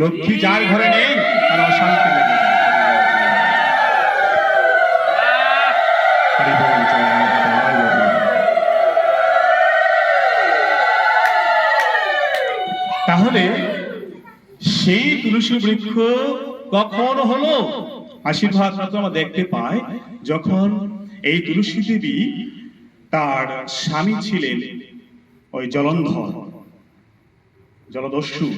লক্ষ্মী যার ঘরে নেই, তার অশান্তি লেগে। তাহলে সেই তুলসী বৃক্ষ কখন হলো আশীর্বাদ আমরা দেখতে পাই, যখন এই তুলসী দেবী তার স্বামী ছিলেন ওই জলন্ধর, জলদস্যু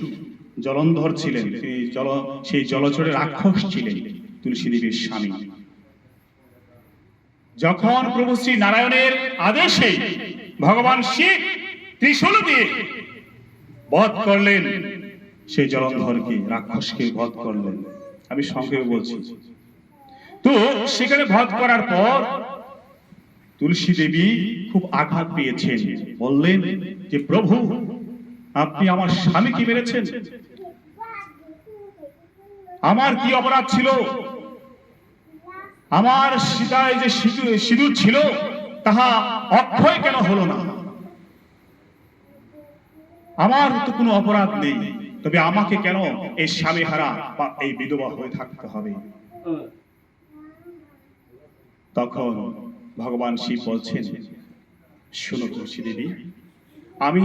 জলন্ধর ছিলেন, তিনি জল, সেই জলচরে রাক্ষস ছিলেন তুলসী দেবীর স্বামী। যখন প্রভু শ্রী নারায়ণের আদেশে ভগবান শিব ত্রিশূল দিয়ে বধ করলেন সেই জলন্ধরকে, রাক্ষসকে বধ করলেন। আমি সংক্ষেপে বলছি, তো সেখানে বধ করার পর তুলসী দেবী খুব আঘাত পেয়েছেন। বললেন যে, প্রভু আপনি আমার স্বামীকে মেরেছেন? আমার কি অপরাধ ছিল? আমার সীতায় যে সিঁদুর ছিল, তাহা অক্ষয় কেন হলো না? আমার তো কোনো অপরাধ নেই। তবে আমাকে কেন এই স্বামী হারা বা এই বিধবা হয়ে থাকতে হবে? তখন ভগবান শিব বলছেন, শুনো তুলসী দেবী আমি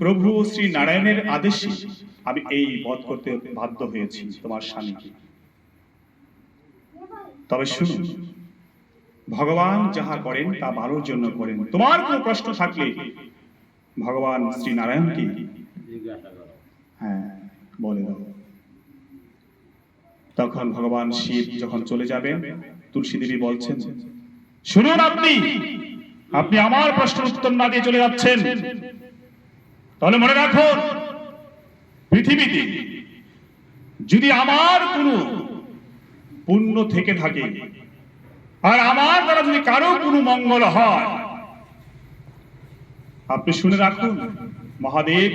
প্রভু শ্রী নারায়ণের আদেশে আমি এই বধ করতে বাধ্য হয়েছি তোমার স্বামীকে। তবে শুনো ভগবান যাহা করেন তা ভালোর জন্য করেন। তোমার কোনো প্রশ্ন থাকলে ভগবান শ্রী নারায়ণকে হ্যাঁ বলে দাও। তখন ভগবান শিব যখন চলে যাবেন, তুলসী দেবী বলছেন, শুনুন আপনি আপনি আমার প্রশ্নের উত্তর না দিয়ে চলে যাচ্ছেন। তাহলে মনে রাখুন পৃথিবীতে যদি আমার কোনো পুণ্য থেকে থাকে, আর আমার দ্বারা যদি কারও কোনো মঙ্গল হয়, আপনি শুনে রাখুন, মহাদেব,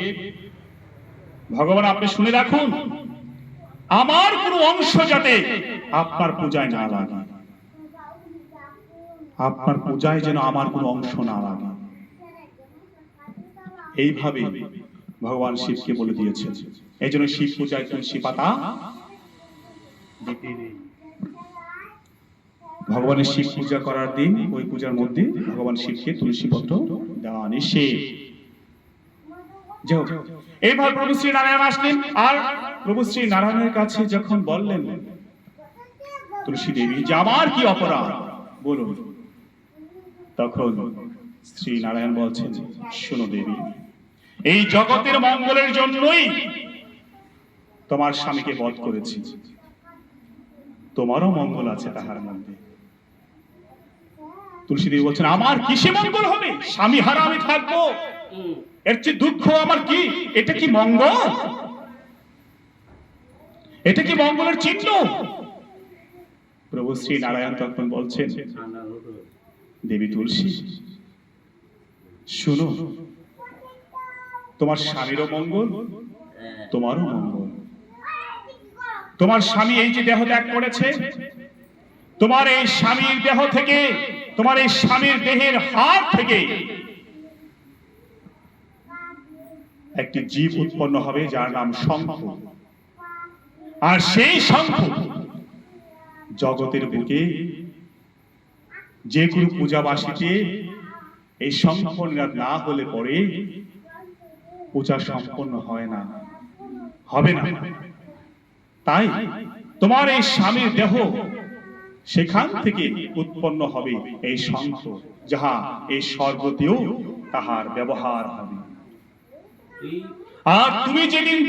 ভগবান, আপনি শুনে রাখুন, আমার কোনো অংশ যাতে আপনার পূজায় না লাগে। আপনার পূজায় যেন আমার কোনো অংশ না লাগে। এইভাবে ভগবান শিবকে বলে দিয়েছেন। এই জন্য শিব পূজায় তুলসী পাতা ভগবানের শিব পূজা করার দিন, ওই পূজার মধ্যে ভগবান শিবকে তুলসী পত্র দেওয়া নিষেধ। এবার প্রভু শ্রী নারায়ণ আসলেন। আর প্রভু শ্রী নারায়ণের কাছে যখন বললেন, তুলসী দেবী, যে আমার কি অপরাধ? বলুন। তখন শ্রী নারায়ণ বলছেন, শোনো দেবী এই জগতের মঙ্গলের জন্যই তোমার স্বামীকে বধ করেছি। তোমারও মঙ্গল আছে তাহার মধ্যে। তুলসী দেবী বলছেন, আমার কিসে মঙ্গল হবে? স্বামী হারা আমি থাকব। এর চেয়ে দুঃখ আমার কি? এটা কি মঙ্গল? এটা কি মঙ্গলের চিহ্ন? প্রভু শ্রী নারায়ণ তখন বলছেন, দেবী তুলসী, শুনো তোমার স্বামীরও মঙ্গল, তোমারও মঙ্গল। তোমার স্বামী এই যে দেহ ত্যাগ করেছে, তোমার এই স্বামীর দেহ থেকে, তোমার এই স্বামীর দেহের হাত থেকে একটি জীব উৎপন্ন হবে যার নাম শঙ্খ। আর সেই শঙ্খ জগতের বুকে যে কোনো পূজাবাসীকে এই শঙ্খ না হলে পরে পূজা সম্পন্ন হয় না। হবে না। তাই তোমার এই স্বামীর দেহ সেখান থেকে উৎপন্ন হবে এই শঙ্খ, যাহা এই স্বর্গতেও তাহার ব্যবহার হবে। আর তুমি যেদিন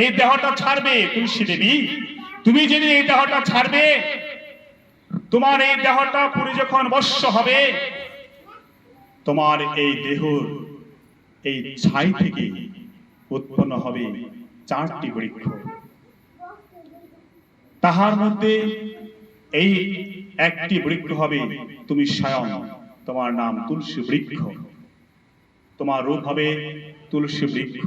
এই দেহটা ছাড়বে, তুলসী দেবী, তুমি যেদিন এই দেহটা ছাড়বে, তোমার এই দেহটা পুরো যখন বর্ষ হবে, তোমার এই দেহ এই ছাই থেকে উৎপন্ন হবে চারটি বৃক্ষ। তাহার মধ্যে এই একটি বৃক্ষ হবে তুমি স্বয়ং তোমার নাম তুলসী বৃক্ষ। তোমার রূপ হবে তুলসী বৃক্ষ।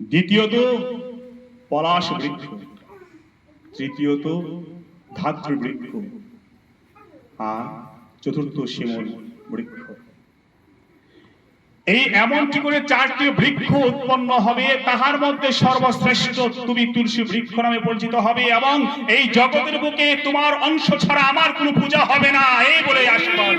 দ্বিতীয়ত পলাশ বৃক্ষ, তৃতীয়ত ধাত্র বৃক্ষ, আর চতুর্থ শিমল বৃক্ষ। এই এমনটি করে চারটি বৃক্ষ উৎপন্ন হবে, তাহার মধ্যে সর্বশ্রেষ্ঠ তুমি তুলসী বৃক্ষ নামে পরিচিত হবে এবং এই জগতের বুকে তোমার অংশ ছাড়া আমার কোনো পূজা হবে না, এই বলে আশীর্বাদ।